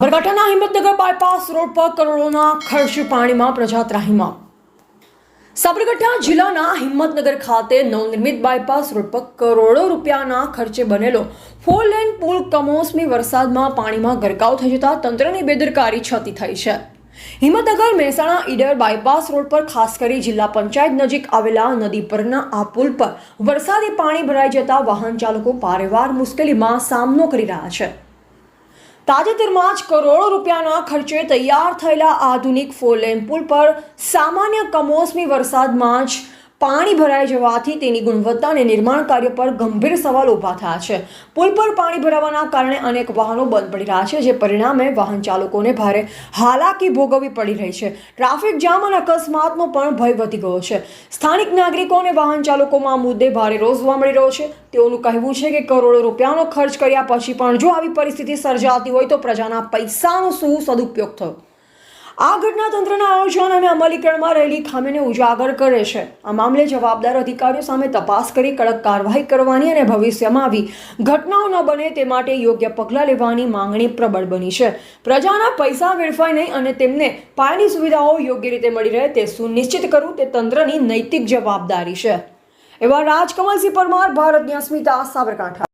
સાબરકાંઠાના Himmatnagar bypass road પર કરોડોના ખર્ચ પાણીમાં પ્રજા ત્રાહીમામ સાબરકાંઠા જિલ્લાના હિંમતનગર ખાતે નવનિર્મિત બાયપાસ રોડ પર કરોડો રૂપિયાના ખર્ચે બનેલો ફોર લેન પુલ કમોસમી વરસાદમાં પાણીમાં ગરકાવ થઈ જતા તંત્રની બેદરકારી છતી થઈ છે. હિંમતનગર, મહેસાણા, ઈડર બાયપાસ રોડ પર ખાસ કરી જિલ્લા પંચાયત નજીક આવેલા નદી પરના આ પુલ પર વરસાદી પાણી ભરાઈ જતા વાહન ચાલકો પારેવાર મુશ્કેલીમાં સામનો કરી રહ્યા છે. તાજેતરમાં જ કરોડો રૂપિયાના ખર્ચે તૈયાર થયેલા આધુનિક ફોરલેન પુલ પર સામાન્ય કમોસમી વરસાદમાં જ પાણી ભરાઈ જવાથી તેની ગુણવત્તા અને નિર્માણ કાર્ય પર ગંભીર સવાલ ઊભા થયા છે. પુલ પર પાણી ભરાવાના કારણે અનેક વાહનો બંધ પડી રહ્યા છે, જે પરિણામે વાહન ચાલકોને ભારે હાલાકી ભોગવવી પડી રહી છે. ટ્રાફિક જામ અને અકસ્માતનો પણ ભય વધી ગયો છે. સ્થાનિક નાગરિકો અને વાહન ચાલકોમાં આ મુદ્દે ભારે રોષ જોવા મળી રહ્યો છે. તેઓનું કહેવું છે કે કરોડો રૂપિયાનો ખર્ચ કર્યા પછી પણ જો આવી પરિસ્થિતિ સર્જાતી હોય તો પ્રજાના પૈસાનો શું સદુપયોગ થયો? આ ઘટના તંત્રના આયોજન અને અમલીકરણમાં રહેલી ખામીને ઉજાગર કરે છે. આ મામલે જવાબદાર અધિકારીઓ સામે તપાસ કરી કડક કાર્યવાહી કરવાની અને ભવિષ્યમાં આવી ઘટનાઓ ન બને તે માટે યોગ્ય પગલાં લેવાની માંગણી પ્રબળ બની છે. પ્રજાના પૈસા વેડફાય નહીં અને તેમને પાયાની સુવિધાઓ યોગ્ય રીતે મળી રહે તે સુનિશ્ચિત કરવું તે તંત્રની નૈતિક જવાબદારી છે. એવા રાજકમલસિંહ પરમાર ભારતની અસ્મિતા સાબરકાંઠા.